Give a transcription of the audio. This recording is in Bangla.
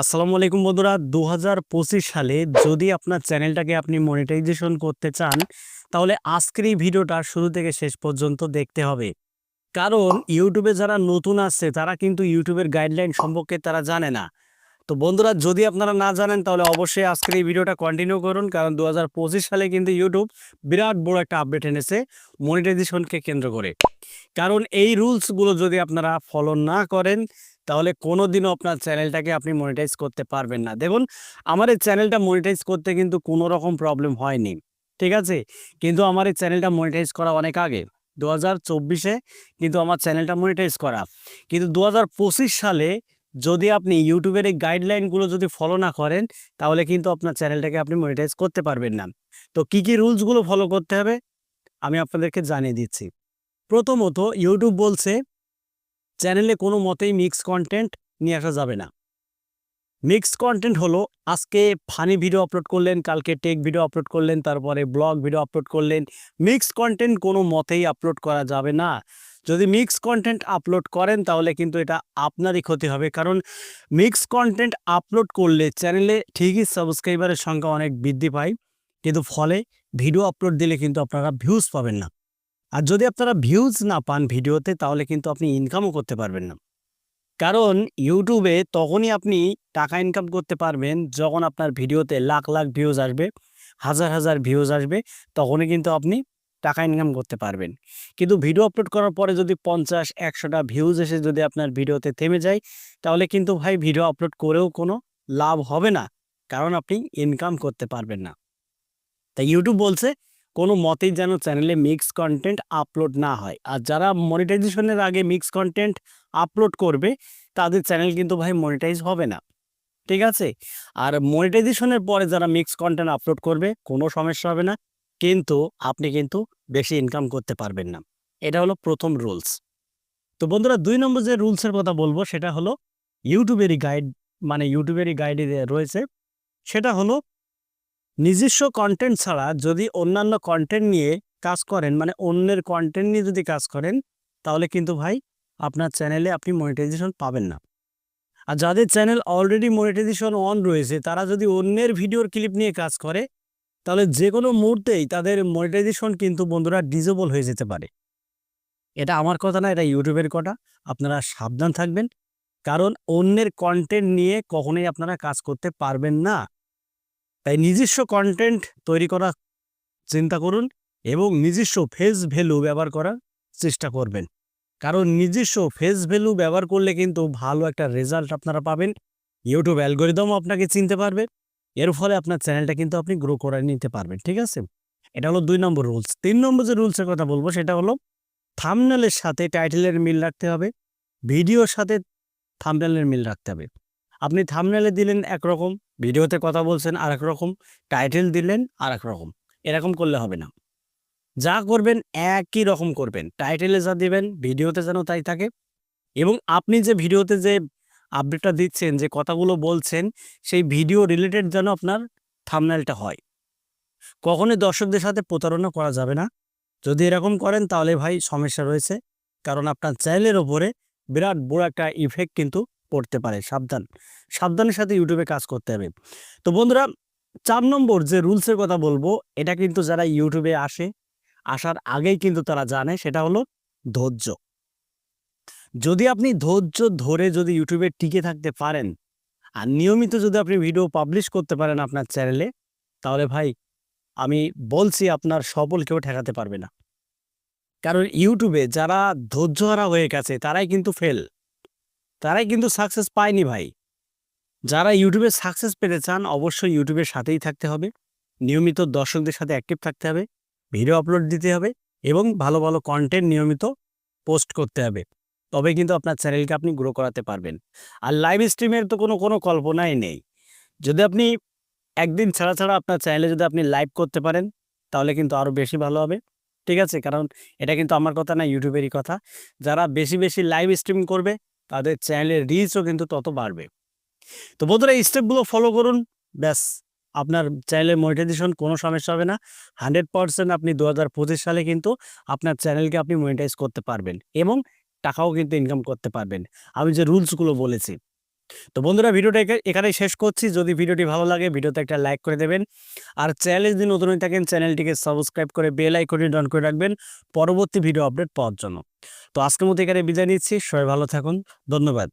আসসালামু আলাইকুম বন্ধুরা। দু হাজার পঁচিশ সালে যদি আপনার চ্যানেলটাকে আপনি মনিটাইজেশন করতে চান, তাহলে আজকের এই ভিডিওটা শুরু থেকে শেষ পর্যন্ত দেখতে হবে। কারণ ইউটিউবে যারা নতুন আসছে তারা কিন্তু ইউটিউবের গাইডলাইন সম্পর্কে তারা জানে না। তো বন্ধুরা, যদি আপনারা না জানেন, তাহলে অবশ্যই আজকের এই ভিডিওটা কন্টিনিউ করুন। কারণ দু হাজার পঁচিশ সালে কিন্তু ইউটিউব বিরাট বড় একটা আপডেট এনেছে মনিটাইজেশনকে কেন্দ্র করে। কারণ এই রুলসগুলো যদি আপনারা ফলো না করেন তাহলে কোনো দিনও আপনার চ্যানেলটাকে আপনি মনিটাইজ করতে পারবেন না। দেখুন, আমার এই চ্যানেলটা মনিটাইজ করতে কিন্তু কোনো রকম প্রবলেম হয়নি, ঠিক আছে? কিন্তু আমার এই চ্যানেলটা মনিটাইজ করা অনেক আগে দু হাজার চব্বিশে কিন্তু আমার চ্যানেলটা মনিটাইজ করা। কিন্তু দু হাজার পঁচিশ সালে যদি আপনি ইউটিউবের এই গাইডলাইনগুলো যদি ফলো না করেন, তাহলে কিন্তু আপনার চ্যানেলটাকে আপনি মনিটাইজ করতে পারবেন না। তো কি কি রুলসগুলো ফলো করতে হবে? আমি আপনাদেরকে জানিয়ে দিচ্ছি। প্রথমত ইউটিউব বলছে চ্যানেলে কোনো মতেই মিক্স কন্টেন্ট নিয়ে আসা যাবে না। মিক্স কন্টেন্ট হলো, আজকে ফানি ভিডিও আপলোড করলেন, কালকে টেক ভিডিও আপলোড করলেন, তারপরে ব্লগ ভিডিও আপলোড করলেন মিক্স কন্টেন্ট কোনো মতেই আপলোড করা যাবে না। যদি মিক্স কন্টেন্ট আপলোড করেন, তাহলে কিন্তু এটা আপনারই ক্ষতি হবে, কারণ মিক্স কন্টেন্ট আপলোড করলে চ্যানেলে ঠিকই সাবস্ক্রাইবারের সংখ্যা অনেক বৃদ্ধি পায়, কিন্তু ফলে ভিডিও আপলোড দিলে কিন্তু আপনারা ভিউজ পাবেন না। আর যদি আপনারা ভিউজ না পান ভিডিওতে, তাহলে কিন্তু আপনি ইনকামও করতে পারবেন না। কারণ ইউটিউবে তখনই আপনি টাকা ইনকাম করতে পারবেন, যখন আপনার ভিডিওতে লাখ লাখ ভিউজ আসবে, হাজার হাজার ভিউজ আসবে, তখনই কিন্তু আপনি টাকা ইনকাম করতে পারবেন। কিন্তু ভিডিও আপলোড করার পরে যদি পঞ্চাশ, একশোটা ভিউজ এসে যদি আপনার ভিডিওতে থেমে যায়, তাহলে কিন্তু ভাই ভিডিও আপলোড করেও কোনো লাভ হবে না, কারণ আপনি ইনকাম করতে পারবেন না। তাই ইউটিউব বলছে কোনো মতেই যেন চ্যানেলে মিক্স কন্টেন্ট আপলোড না হয়। আর যারা মনিটাইজেশনের আগে মিক্স কন্টেন্ট আপলোড করবে, তাদের চ্যানেল কিন্তু ভাই মনিটাইজ হবে না। ঠিক আছে? আর মনিটাইজেশনের পরে যারা মিক্স কন্টেন্ট আপলোড করবে, কোনো সমস্যা হবে না। কিন্তু আপনি কিন্তু বেশি ইনকাম করতে পারবেন না। এটা হলো প্রথম রুলস তো বন্ধুরা, দুই নম্বর যে রুলসের কথা বলব, সেটা হলো ইউটিউবেরই গাইড মানে ইউটিউবেরই গাইডে রয়েছে। সেটা হলো নিজস্ব কন্টেন্ট ছাড়া যদি অন্যান্য কন্টেন্ট নিয়ে কাজ করেন মানে অন্যের কন্টেন্ট নিয়ে যদি কাজ করেন, তাহলে কিন্তু ভাই আপনার চ্যানেলে আপনি মনিটাইজেশন পাবেন না। আর যাদের চ্যানেল অলরেডি মনিটাইজেশন অন রয়েছে, তারা যদি অন্যের ভিডিওর ক্লিপ নিয়ে কাজ করে, তাহলে যে কোনো মুহূর্তেই তাদের মনিটাইজেশন কিন্তু বন্ধুরা ডিজেবল হয়ে যেতে পারে। এটা আমার কথা না, এটা ইউটিউবের কথা। আপনারা সাবধান থাকবেন। কারণ অন্যের কন্টেন্ট নিয়ে কখনোই আপনারা কাজ করতে পারবেন না। তাই নিজস্ব কন্টেন্ট তৈরি করা চিন্তা করুন এবং নিজস্ব ফেস ভ্যালু ব্যবহার করার চেষ্টা করবেন। কারণ নিজস্ব ফেস ভ্যালু ব্যবহার করলে কিন্তু ভালো একটা রেজাল্ট আপনারা পাবেন। ইউটিউব অ্যালগোরিদমও আপনাকে চিনতে পারবে। এর ফলে আপনার চ্যানেলটা কিন্তু আপনি গ্রো করে নিতে পারবেন, ঠিক আছে? এটা হলো দুই নম্বর রুলস তিন নম্বর যে রুলসের কথা বলব সেটা হলো থামনেলের সাথে টাইটেলের মিল রাখতে হবে ভিডিওর সাথে থামনেলের মিল রাখতে হবে। আপনি থামনেলে দিলেন একরকম ভিডিওতে কথা বলছেন আর রকম টাইটেল দিলেন আর রকম। এরকম করলে হবে না। যা করবেন একই রকম করবেন। টাইটেলে যা দিবেন, ভিডিওতে যেন তাই থাকে। এবং আপনি যে ভিডিওতে যে আপডেটটা দিচ্ছেন, যে কথাগুলো বলছেন, সেই ভিডিও রিলেটেড যেন আপনার থামনেলটা হয়। কখনোই দর্শকদের সাথে প্রতারণা করা যাবে না। যদি এরকম করেন, তাহলে ভাই সমস্যা রয়েছে। কারণ আপনার চ্যানেলের ওপরে বিরাট বড় একটা ইফেক্ট কিন্তু পড়তে পারে, সাবধান। সাবধানের সাথে ইউটিউবে কাজ করতে হবে। তো বন্ধুরা, চার নম্বর যে রুলসের কথা বলব, এটা কিন্তু যারা ইউটিউবে আসে, আসার আগেই কিন্তু তারা জানে, সেটা হলো ধৈর্য। যদি আপনি ধৈর্য ধরে যদি ইউটিউবে টিকে থাকতে পারেন, আর নিয়মিত যদি আপনি ভিডিও পাবলিশ করতে পারেন আপনার চ্যানেলে তাহলে ভাই, আমি বলছি আপনার সফল কেউ ঠেকাতে পারবে না। কারণ ইউটিউবে যারা ধৈর্যহারা হয়ে গেছে, তারাই কিন্তু ফেল তারাই কিন্তু সাকসেস পায়নি ভাই। যারা ইউটিউবে সাকসেস পেতে চান, অবশ্যই ইউটিউবের সাথেই থাকতে হবে। নিয়মিত দর্শকদের সাথে অ্যাক্টিভ থাকতে হবে ভিডিও আপলোড দিতে হবে এবং ভালো ভালো কন্টেন্ট নিয়মিত পোস্ট করতে হবে। তবে কিন্তু আপনার চ্যানেলকে আপনি গ্রো করাতে পারবেন। আর লাইভ স্ট্রিমের তো কোনো কোনো কল্পনাই নেই। যদি আপনি একদিন ছাড়া ছাড়া আপনার চ্যানেলে যদি আপনি লাইভ করতে পারেন, তাহলে কিন্তু আরও বেশি ভালো হবে। ঠিক আছে? কারণ এটা কিন্তু আমার কথা না ইউটিউবেরই কথা। যারা বেশি বেশি লাইভ স্ট্রিম করবে তাদের চ্যানেলের রিচও কিন্তু তত বাড়বে। তো বন্ধুরা, এই স্টেপগুলো ফলো করুন। ব্যাস, আপনার চ্যানেলের মনিটাইজেশন কোনো সমস্যা হবে না। হান্ড্রেড পারসেন্ট আপনি দু হাজার পঁচিশ সালে কিন্তু আপনার চ্যানেলকে আপনি মনিটাইজ করতে পারবেন এবং টাকাও কিন্তু ইনকাম করতে পারবেন। আমি যে রুলসগুলো বলেছি তো বন্ধুরা ভিডিওটা এখানে শেষ করছি। যদি ভিডিওটি ভালো লাগে, ভিডিওতে একটা লাইক করে দেবেন। আর চ্যানেল যদি নতুন হয়ে থাকেন, চ্যানেলটিকে সাবস্ক্রাইব করে বেল আইকনটি ডন করে রাখবেন পরবর্তী ভিডিও আপডেট পাওয়ার জন্য। তো আজকের মতো এখানে বিদায় নিচ্ছি। সবাই ভালো থাকুন। ধন্যবাদ।